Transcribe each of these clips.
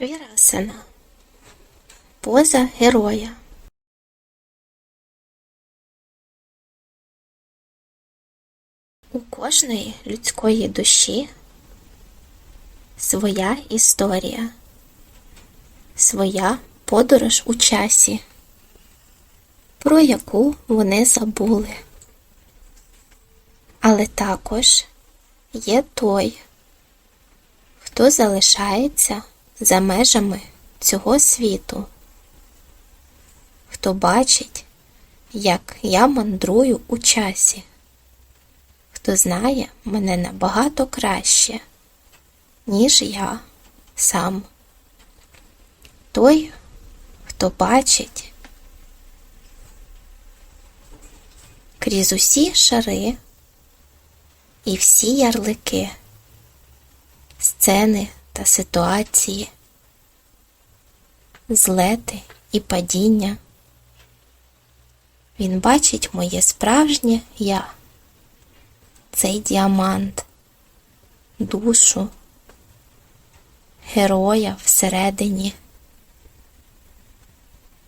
Вірасана. Поза героя. У кожної людської душі своя історія, своя подорож у часі, про яку вони забули. Але також є той, хто залишається за межами цього світу, хто бачить, як я мандрую у часі, хто знає мене набагато краще, ніж я сам. Той, хто бачить крізь усі шари і всі ярлики, сцени та ситуації, злети і падіння. Він бачить моє справжнє я, цей діамант, душу, героя всередині.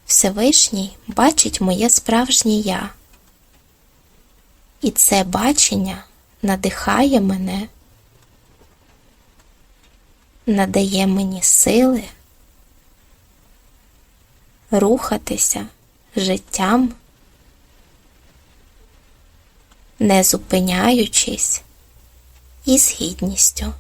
Всевишній бачить моє справжнє я. І це бачення надихає мене, надає мені сили рухатися життям, не зупиняючись і з гідністю.